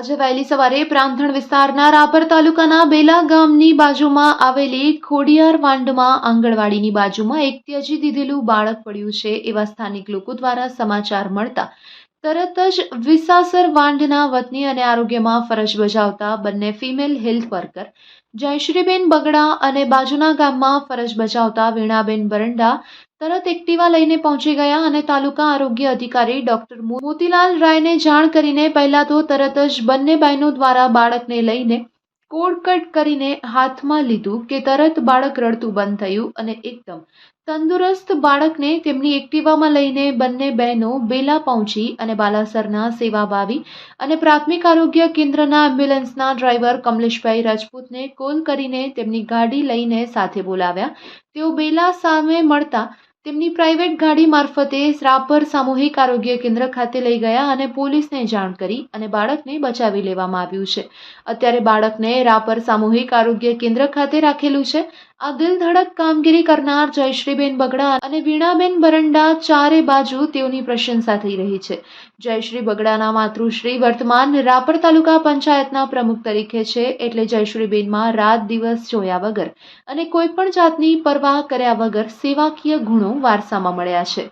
આજે વહેલી સવારે પ્રાંથણ વિસ્તારના રાપર તાલુકાના બેલા ગામની બાજુમાં આવેલી ખોડિયાર વાંડમાં આંગણવાડીની બાજુમાં એક ત્યજી દીધેલું બાળક પડ્યું છે. એવા સ્થાનિક લોકો દ્વારા સમાચાર મળતા તરત જ વિસાસર વાંઢના વતની અને આરોગ્યમાં ફરજ બજાવતા બંને female health worker Jayshreeben Bagda અને બાજુના ગામમાં ફરજ બજાવતા વીણાબેન બરંડા તરત એક્ટિવા લઈને પહોંચી ગયા અને તાલુકા આરોગ્ય અધિકારી ડોક્ટર મોતીલાલ રાયને જાણ કરીને પહેલા તો તરત જ બંને બહેનો દ્વારા બાળકને લઈને કોડ કટ કરીને હાથમાં લીધું કે તરત બાળક રડતું બંધ થયું અને એકદમ તંદુરસ્ત બાળકને તેમની એક્ટિવામાં લઈને બંને બહેનો બેલા પહોંચી અને બાલાસરના સેવાભાવી અને પ્રાથમિક આરોગ્ય કેન્દ્રના એમ્બ્યુલન્સના ડ્રાઈવર કમલેશભાઈ રાજપૂતને કોલ કરીને તેમની ગાડી લઈને સાથે બોલાવ્યા. તેઓ બેલા સામે મળતા તેમની પ્રાઇવેટ ગાડી મારફતે રાપર સામૂહિક આરોગ્ય કેન્દ્ર ખાતે લઈ ગયા અને પોલીસને જાણ કરી અને બાળકને બચાવી લેવામાં આવ્યું છે. અત્યારે બાળકને રાપર સામૂહિક આરોગ્ય કેન્દ્ર ખાતે રાખેલું છે આ દિલ ધડક કામગીરી કરનાર જયશ્રીબેન બગડા અને વીણાબેન બરંડા ચારે બાજુ તેઓની પ્રશંસા થઈ રહી છે. જયશ્રી બગડાના માતૃશ્રી વર્તમાન રાપર તાલુકા પંચાયતના પ્રમુખ તરીકે છે એટલે જયશ્રીબેનમાં રાત દિવસ જોયા વગર અને કોઈ પણ જાતની પરવાહ કર્યા વગર સેવાકીય ગુણો વારસામાં મળ્યા છે.